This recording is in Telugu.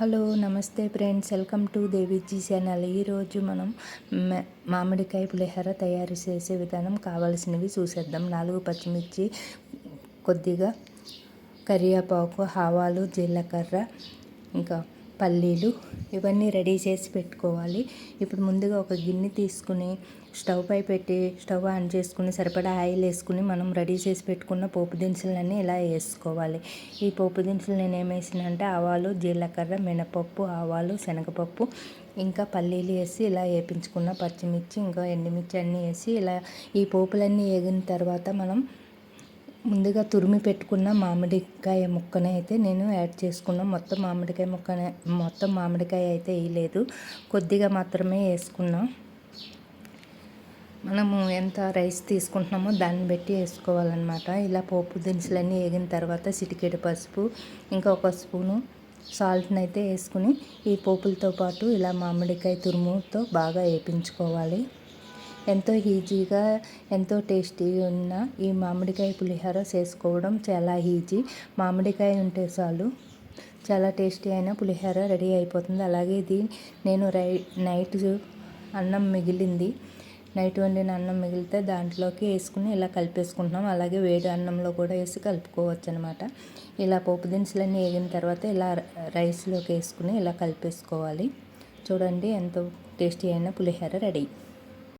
హలో నమస్తే friends. Welcome to Deviji channel. ఈరోజు మనం మామిడికాయ పులిహోర తయారు చేసే విధానం కావాల్సినవి చూసేద్దాం. నాలుగు పచ్చిమిర్చి కొద్దిగా కరివేపాకు ఆవాలు జీలకర్ర ఇంకా పల్లీలు ఇవన్నీ రెడీ చేసి పెట్టుకోవాలి. ఇప్పుడు ముందుగా ఒక గిన్నె తీసుకుని స్టవ్ పై పెట్టి స్టవ్ ఆన్ చేసుకుని సరిపడా ఆయిల్ వేసుకుని మనం రెడీ చేసి పెట్టుకున్న పోపు దినుసులన్నీ ఇలా వేసుకోవాలి. ఈ పోపు దినుసులు నేను ఏం అంటే ఆవాలు జీలకర్ర మినపప్పు ఆవాలు శనగపప్పు ఇంకా పల్లీలు వేసి ఇలా వేపించుకున్న పచ్చిమిర్చి ఇంకా ఎండుమిర్చి అన్నీ వేసి ఇలా ఈ పోపులన్నీ వేగిన తర్వాత మనం ముందుగా తురిమి పెట్టుకున్న మామిడికాయ ముక్కని అయితే నేను యాడ్ చేసుకున్నాను. మొత్తం మామిడికాయ ముక్కనే మొత్తం మామిడికాయ అయితే వేయలేదు. కొద్దిగా మాత్రమే వేసుకున్నాం. మనము ఎంత రైస్ తీసుకుంటున్నామో దాన్ని బట్టి వేసుకోవాలన్నమాట. ఇలా పోపు దినుసులన్నీ వేగిన తర్వాత సిటికెడు పసుపు ఇంకా ఒక స్పూను సాల్ట్ని అయితే వేసుకుని ఈ పోపులతో పాటు ఇలా మామిడికాయ తురుముతో బాగా వేపించుకోవాలి. ఎంతో ఈజీగా ఎంతో టేస్టీగా ఉన్న ఈ మామిడికాయ పులిహోర చేసుకోవడం చాలా ఈజీ. మామిడికాయ ఉంటే చాలు. చాలా టేస్టీ అయిన పులిహోర రెడీ అయిపోతుంది. అలాగే ఇది నేను రై నైట్ అన్నం మిగిలింది. నైట్ వండిన అన్నం మిగిలితే దాంట్లోకి వేసుకుని ఇలా కలిపేసుకుంటున్నాం. అలాగే వేడి అన్నంలో కూడా వేసి కలుపుకోవచ్చు అనమాట ఇలా పోపు దినుసులన్నీ వేగిన తర్వాత ఇలా రైస్లోకి వేసుకుని ఇలా కలిపేసుకోవాలి. చూడండి ఎంతో టేస్టీ అయిన పులిహోర రెడీ.